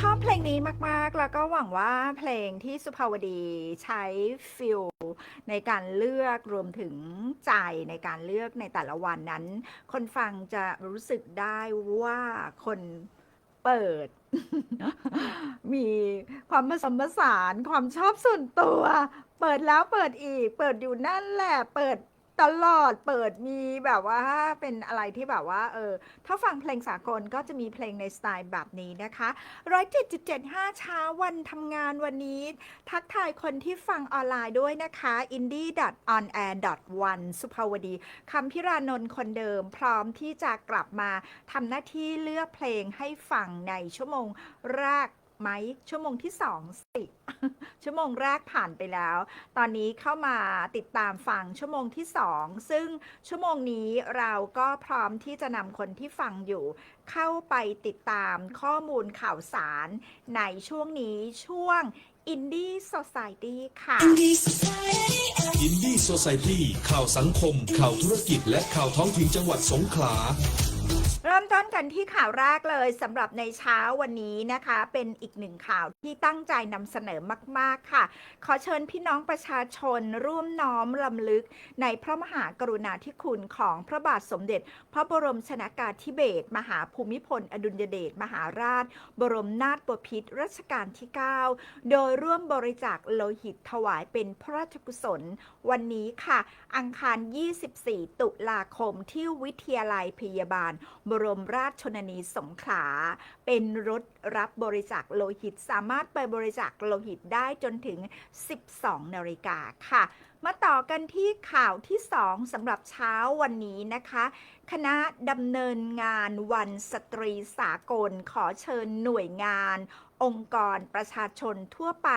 ชอบเพลงนี้มาก ๆ แล้วก็หวังว่าเพลงที่สุภาวดีใช้ฟิลในการเลือกรวมถึงใจในการเลือกในแต่ละวันนั้น คนฟังจะรู้สึกได้ว่าคนเปิด มีความผสมผสานความชอบส่วนตัว เปิดแล้วเปิดอีก เปิดอยู่นั่นแหละ เปิด ตลอดเปิดมีแบบว่าเป็นอะไรที่แบบว่าเออถ้าฟังเพลงสากลก็จะมีเพลงในสไตล์แบบนี้นะคะร้อยเจ็ดจุดเจ็ดห้าเช้าวันทำงานวันนี้ ทักทายคนที่ฟังออนไลน์ด้วยนะคะ indie.onair.one สุภาวดีคำพิรานนท์คนเดิม พร้อมที่จะกลับมาทำหน้าที่เลือกเพลงให้ฟังในชั่วโมงแรก ไหมชั่วโมงที่สองสิชั่วโมงแรกผ่านไปแล้ว ตอนนี้เข้ามาติดตามฟังชั่วโมงที่สองซึ่งชั่วโมงนี้เราก็พร้อมที่จะนำคนที่ฟังอยู่ เข้าไปติดตามข้อมูลข่าวสาร ในช่วงนี้ช่วง Indie Society ค่ะอินดี้โซซ i ตี้ข่าวสังคม ข่าวธุรกิจ และข่าวท้องถิ่นจังหวัดสงขลา เริ่มต้นกันที่ข่าวแรกเลยสำหรับในเช้าวันนี้นะคะ เป็นอีกหนึ่งข่าวที่ตั้งใจนำเสนอมาก ๆ ค่ะ ขอเชิญพี่น้องประชาชนร่วมน้อมรำลึก ในพระมหากรุณาธิคุณของพระบาทสมเด็จ พระบรมชนากาธิเบศรมหาภูมิพล อดุลยเดชมหาราช บรมนาถบพิตรรัชกาลที่ 9 โดยร่วมบริจาคโลหิตถวายเป็นพระราชกุศล วันนี้ค่ะ อังคาร 24 ตุลาคมที่วิทยาลัยพยาบาลบรมราชชนนีสงขลา เป็นรถรับบริจาคโลหิต สามารถไปบริจาคโลหิตได้จนถึง 12 นาฬิกาค่ะ มาต่อกันที่ข่าวที่ 2สำหรับเช้าวันนี้นะคะ คณะดำเนินงานวันสตรีสากลขอเชิญหน่วยงาน องค์กรประชาชนทั่วไป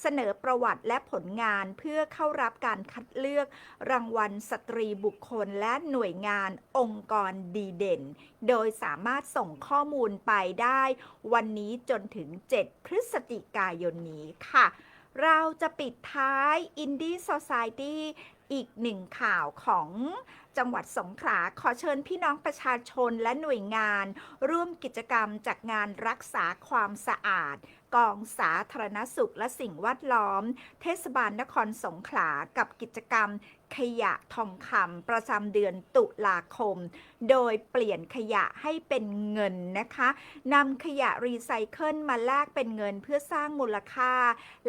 เสนอประวัติและผลงานเพื่อเข้ารับการคัดเลือกรางวัลสตรีบุคคลและหน่วยงานองค์กรดีเด่น โดยสามารถส่งข้อมูลไปได้ วันนี้จนถึง 7 พฤศจิกายนนี้ค่ะ เราจะปิดท้าย Indie Society อีกหนึ่งข่าวของ จังหวัดสงขลาขอเชิญพี่น้องประชาชนและหน่วยงาน ร่วมกิจกรรมจากงานรักษาความสะอาด กองสาธารณสุขและสิ่งแวดล้อม เทศบาลนครสงขลากับกิจกรรมขยะทองคำประจำเดือนตุลาคม โดยเปลี่ยนขยะให้เป็นเงินนะคะนำขยะรีไซเคิลมาแลกเป็นเงินเพื่อสร้างมูลค่า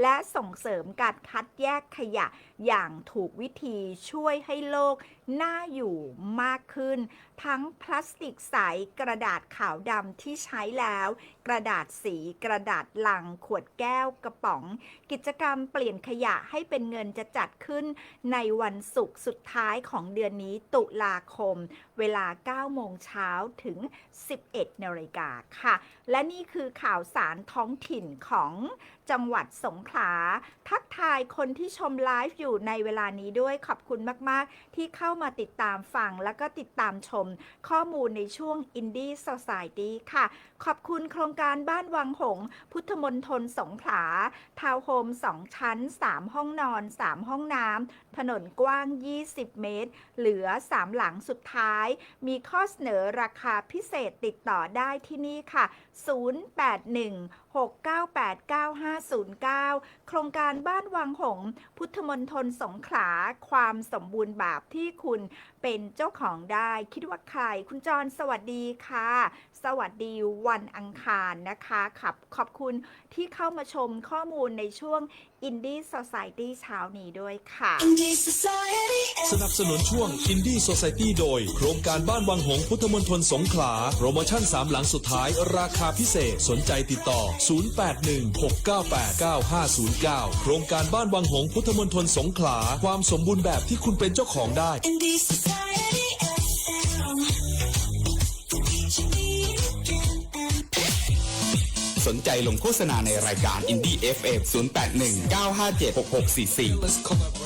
และส่งเสริมการคัดแยกขยะ อย่างถูกวิธีช่วยให้โลกน่าอยู่มากขึ้น ทั้งพลาสติกใสกระดาษขาวดำที่ใช้แล้ว กระดาษสีกระดาษลัง ขวดแก้วกระป๋อง กิจกรรมเปลี่ยนขยะให้เป็นเงินจะจัดขึ้น ในวันศุกร์สุดท้ายของเดือนนี้ตุลาคม เวลา 9 โมงเช้าถึง 11นาฬิกาค่ะ และนี่คือข่าวสารท้องถิ่นของจังหวัดสงขลา ทักทายคนที่ชมไลฟ์อยู่ในเวลานี้ด้วยขอบคุณมาก ๆ ที่เข้ามาติดตามฟัง แล้วก็ติดตามชม ข้อมูลในช่วง Indie Society ค่ะ ขอบคุณโครงการบ้านวังหงส์พุทธมนทนสงขลาทาวน์โฮม 2 ชั้น 3 ห้องนอน 3 ห้องน้ำถนนกว้าง 20 เมตร เหลือ 3 หลังสุดท้าย มีข้อเสนอราคาพิเศษติดต่อได้ที่นี่ค่ะ 081 6989509 โครงการบ้านวังหง พุทธมนทนสงขลาความสมบูรณ์แบบที่คุณเป็นเจ้าของได้ คิดว่าใคร คุณจรสวัสดีค่ะ สวัสดีวันอังคารนะคะขับขอบคุณที่เข้ามาชมข้อมูลในช่วง Indie Society เช้านี้ด้วยค่ะ สนับสนุนช่วง Indie Society โดย โครงการบ้านวังหงส์พุทธมณฑลสงขลาโปรโมชั่น 3 หลังสุดท้าย ราคาพิเศษสนใจติดต่อ 0816989509 โครงการบ้านวังหงส์พุทธมณฑลสงขลาความสมบูรณ์แบบที่คุณเป็นเจ้าของได้ Indie Society สนใจลงโฆษณาในรายการ Indie FM 081 957 6644